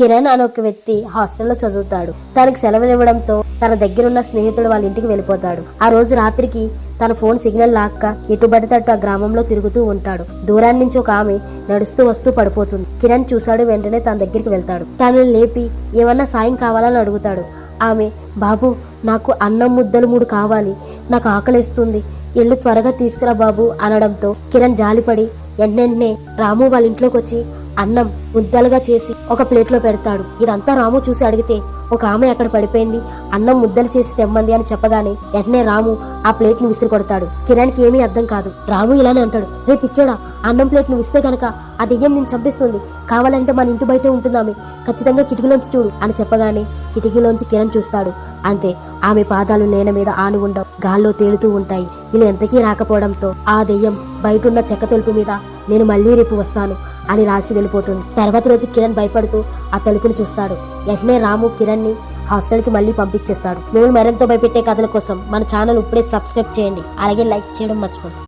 కిరణ్ అనే ఒక వ్యక్తి హాస్టల్లో చదువుతాడు. తనకి సెలవులు ఇవ్వడంతో తన దగ్గరున్న స్నేహితుడు వాళ్ళ ఇంటికి వెళ్ళిపోతాడు. ఆ రోజు రాత్రికి తన ఫోన్ సిగ్నల్ లాక్క ఎటు పడితే ఆ గ్రామంలో తిరుగుతూ ఉంటాడు. దూరాన్ని నుంచి ఒక ఆమె నడుస్తూ వస్తూ పడిపోతుంది. కిరణ్ చూశాడు వెంటనే తన దగ్గరికి వెళ్తాడు. తనని లేపి ఏమన్నా సాయం కావాలని అడుగుతాడు. ఆమె బాబు నాకు అన్నం ముద్దలు మూడు కావాలి. నాకు ఆకలిస్తుంది. ఇల్లు త్వరగా తీసుకురా బాబు అనడంతో కిరణ్ జాలిపడి వెంటనే రాము వాళ్ళ ఇంట్లోకి వచ్చి అన్నం ముద్దలుగా చేసి ఒక ప్లేట్లో పెడతాడు. ఇదంతా రాము చూసి అడిగితే ఒక ఆమె అక్కడ పడిపోయింది. అన్నం ముద్దలు చేసి తెమ్మంది అని చెప్పగానే వెంటనే రాము ఆ ప్లేట్ని విసిరి కొడతాడు కిరణ్కి ఏమీ అర్థం కాదు. రాము ఇలానే అంటాడు రే పిచ్చోడా అన్నం ప్లేట్ నువ్వు విస్తే కనుక ఆ దెయ్యం నేను చంపిస్తుంది. కావాలంటే మన ఇంటి బయటే ఉంటుందామె ఖచ్చితంగా కిటికీలోంచి చూడు అని చెప్పగానే కిటికీలోంచి కిరణ్ చూస్తాడు. అంతే ఆమె పాదాలు నేల మీద ఆని ఉండవు గాల్లో తేలుతూ ఉంటాయి. ఇలా ఎంతకీ రాకపోవడంతో ఆ దెయ్యం బయటున్న చెక్క తొలుపు మీద నేను మళ్ళీ రేపు వస్తాను అని రాసి వెళ్ళిపోతుంది. తర్వాత రోజు కిరణ్ భయపడుతూ ఆ తలుపుని చూస్తాడు. వెంటనే రాము కిరణ్ని హాస్టల్కి మళ్ళీ పంపించేస్తాడు. మేము మరింత భయపెట్టే కథల కోసం మన ఛానల్ ఇప్పుడే సబ్స్క్రైబ్ చేయండి. అలాగే లైక్ చేయడం మర్చిపోండి.